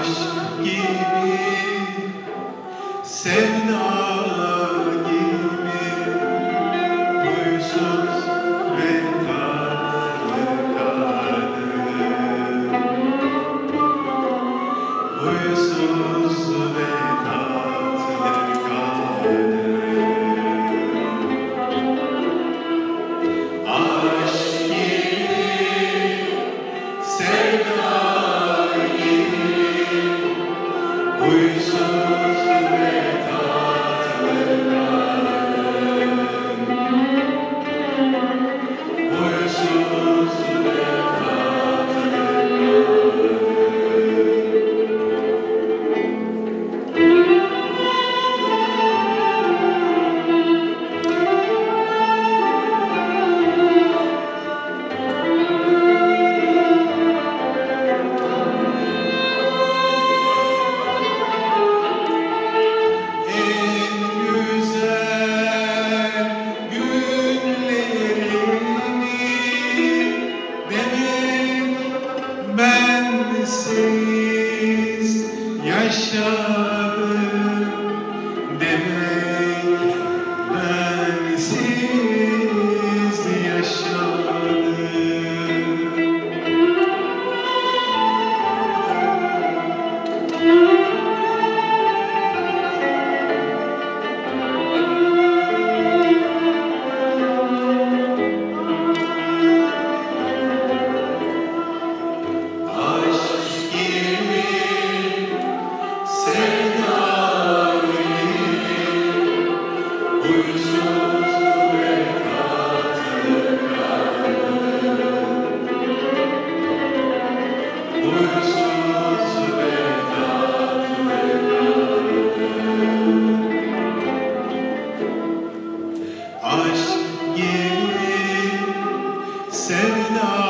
ateş gibi. Sevda gibi. Huysuz ve tatlı kadın huysuz ve Krishna. Aşk yeri sevda